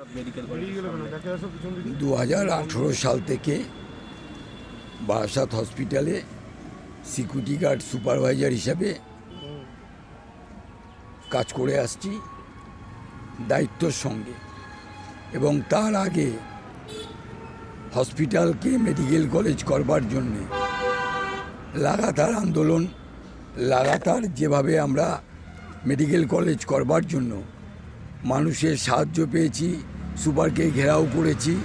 Medical college দু হাজার আঠেরো সাল থেকে বারাসাত হসপিটালে সিকিউরিটি গার্ড সুপারভাইজার হিসাবে কাজ করে আসছি দায়িত্বর সঙ্গে। এবং তার আগে হসপিটালকে মেডিকেল কলেজ করবার জন্যে লাগাতার আন্দোলন লাগাতার যেভাবে আমরা মেডিকেল কলেজ করবার জন্য মানুষের সাহায্য পেয়েছি, সুপারকে ঘেরাও করেছি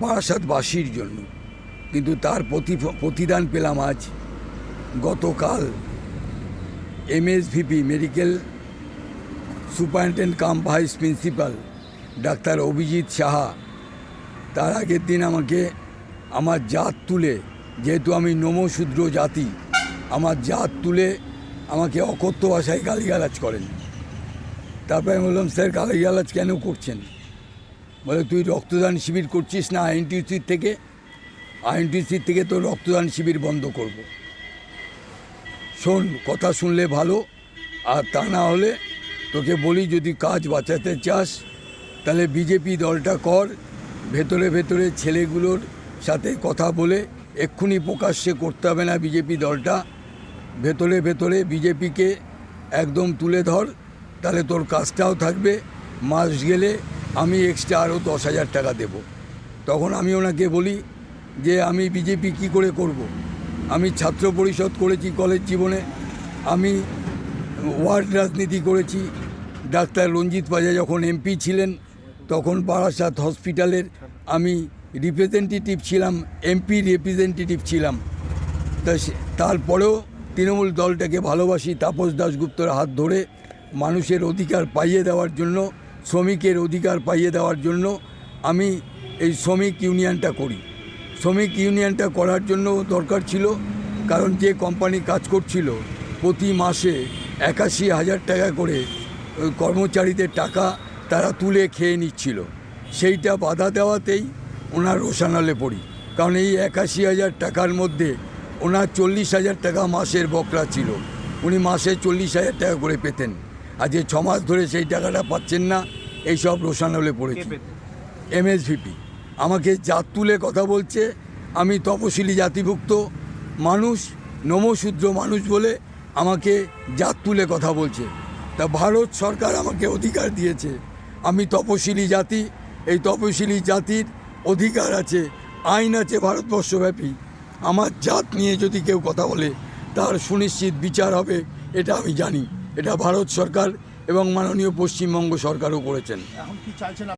বারাসাতবাসীর জন্য। কিন্তু তার প্রতি, প্রতিদান পেলাম আজ। গতকাল MSVP medical superintendent cum vice principal doctor Abhijit Saha, তার আগের দিন আমাকে আমার জাত তুলে, যেহেতু আমি নমশূদ্র জাতি, আমার জাত তুলে আমাকে অকথ্য ভাষায় গালিগালাজ করেন। তারপরে আমি বললাম, স্যার গালিগালাজ কেন করছেন? বলে, তুই রক্তদান শিবির করছিস না আইএনটিসির থেকে? আইএনটিসির থেকে তো রক্তদান শিবির বন্ধ করব। শোন, কথা শুনলে ভালো, আর তা না হলে তোকে বলি, যদি কাজ বাঁচাতে চাস, তাহলে বিজেপি দলটা কর, ভেতরে ভেতরে ছেলেগুলোর সাথে কথা বলে এক্ষুনি প্রকাশ্যে করতে হবে না বিজেপি দলটা। ভেতরে ভেতরে বিজেপিকে একদম তুলে ধর তাহলে তোর কাজটাও থাকবে। মাস গেলে আমি এক্সট্রা আরও দশ হাজার টাকা দেব। তখন আমি ওনাকে বলি যে, আমি বিজেপি কি করে করব। আমি ছাত্র পরিষদ করেছি কলেজ জীবনে, আমি ওয়ার্ড রাজনীতি করেছি। ডাক্তার রঞ্জিত পাজা যখন এমপি ছিলেন, তখন বারাসাত হসপিটালের আমি রিপ্রেজেন্টেটিভ ছিলাম এমপি রিপ্রেজেন্টেটিভ ছিলাম। তা তারপরেও তৃণমূল দলটাকে ভালোবাসি। তাপস দাশগুপ্তর হাত ধরে মানুষের অধিকার পাইয়ে দেওয়ার জন্য, শ্রমিকের অধিকার পাইয়ে দেওয়ার জন্য আমি এই শ্রমিক ইউনিয়নটা করি। শ্রমিক ইউনিয়নটা করার জন্য দরকার ছিল, কারণ যে কোম্পানি কাজ করছিল, প্রতি মাসে একাশি হাজার টাকা করে কর্মচারীদের টাকা তারা তুলে খেয়ে নিচ্ছিল। সেইটা বাধা দেওয়াতেই ওনার রোশানালে পড়ি, কারণ এই একাশি হাজার টাকার মধ্যে ওনার চল্লিশ হাজার টাকা মাসের বকরা ছিল। উনি মাসে চল্লিশ হাজার টাকা করে পেতেন। আর যে ছ মাস ধরে সেই টাকাটা পাচ্ছেন না এইসব রোশানলে পড়েছি। এমএসভিপি। আমাকে জাত তুলে কথা বলছে আমি তপশিলি জাতিভুক্ত মানুষ নমশূদ্র মানুষ বলে আমাকে জাত তুলে কথা বলছে। তা ভারত সরকার আমাকে অধিকার দিয়েছে। আমি তপশিলি জাতি এই তপশিলি জাতির অধিকার আছে আইন আছে ভারতবর্ষব্যাপী। আমার জাত নিয়ে যদি কেউ কথা বলে তার সুনিশ্চিত বিচার হবে এটা আমি জানি। এটা ভারত সরকার এবং মাননীয় পশ্চিমবঙ্গ সরকারও করেছেন। এখন কি চাইছেন